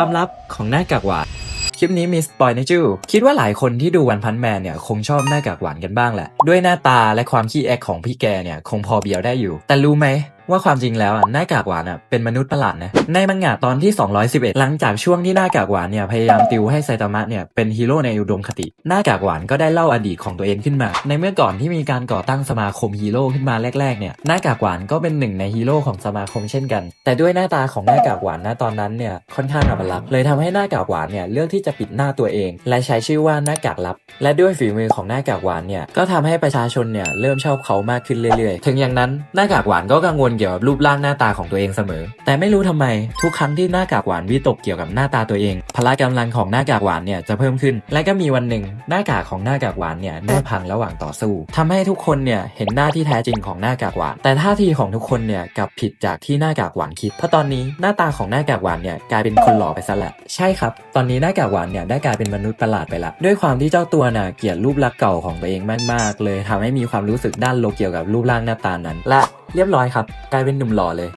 ความลับของหน้ากากหวาน คลิปนี้มีสปอยนะจูคิดว่าหลายคนที่ดูวันพันแมนเนี่ยคงชอบหน้ากากหวานกันบ้างแหละ ด้วยหน้าตาและความขี้แอกของพี่แกเนี่ยคงพอเบียวได้อยู่ แต่รู้ไหม ว่าความจริงแล้วอะหน้ากากหวานอะเป็นมนุษย์ประหลาดนะในมังงะตอนที่ 211 หลังจากช่วงที่หน้ากากหวานเนี่ยพยายามติวให้ไซตามะเนี่ยเป็นฮีโร่ในอุดมคติ หน้ากากหวานก็ได้เล่าอดีตของตัวเองขึ้นมา ในเมื่อก่อนที่มีการก่อตั้งสมาคมฮีโร่ขึ้นมาแรกๆเนี่ยหน้ากากหวานก็เป็นหนึ่งในฮีโร่ของสมาคมเช่นกัน แต่ด้วยหน้าตาของหน้ากากหวานณตอนนั้นเนี่ยค่อนข้างอัปลักเลยทำให้หน้ากากหวานเนี่ยเลือกที่จะปิดหน้าตัวเอง และใช้ชื่อว่าหน้ากากลับ และด้วยฝีมือของหน้ากากหวานเนี่ยก็ทำให้ประชาชนเนี่ยเริ่มชอบเขามากขึ้นเรื่อยๆ ถึงอย่างนั้นหน้ากากหวานก็กังวลเกี่ยวกับรูปร่างหน้าตาของตัวเองเสมอ แต่ไม่รู้ทำไม ทุกครั้งที่หน้ากากหวานวิตกเกี่ยวกับหน้าตาตัวเอง พละกำลังของหน้ากากหวานเนี่ยจะเพิ่มขึ้น และก็มีวันหนึ่งหน้ากากของหน้ากากหวานเนี่ยเนื้อพังระหว่างต่อสู้ทำให้ทุกคนเนี่ยเห็นหน้าที่แท้จริงของหน้ากากหวาน แต่ท่าทีของทุกคนเนี่ยกลับผิดจากที่หน้ากากหวานคิด เพราะตอนนี้หน้าตาของหน้ากากหวานเนี่ยกลายเป็นคนหล่อไปซะแล้วใช่ครับ ตอนนี้หน้ากากหวานเนี่ยได้กลายเป็นมนุษย์ประหลาดไปละ ด้วยความที่เจ้าตัวน่ะเกลียดรูปลักษณ์เก่าของตัวเองมากๆ เลยทำให้มีความรู้สึกด้านลบเกี่ยวกับรูปร่างหน้าตานั้น และ เรียบร้อยครับ กลายเป็นหนุ่มหล่อเลย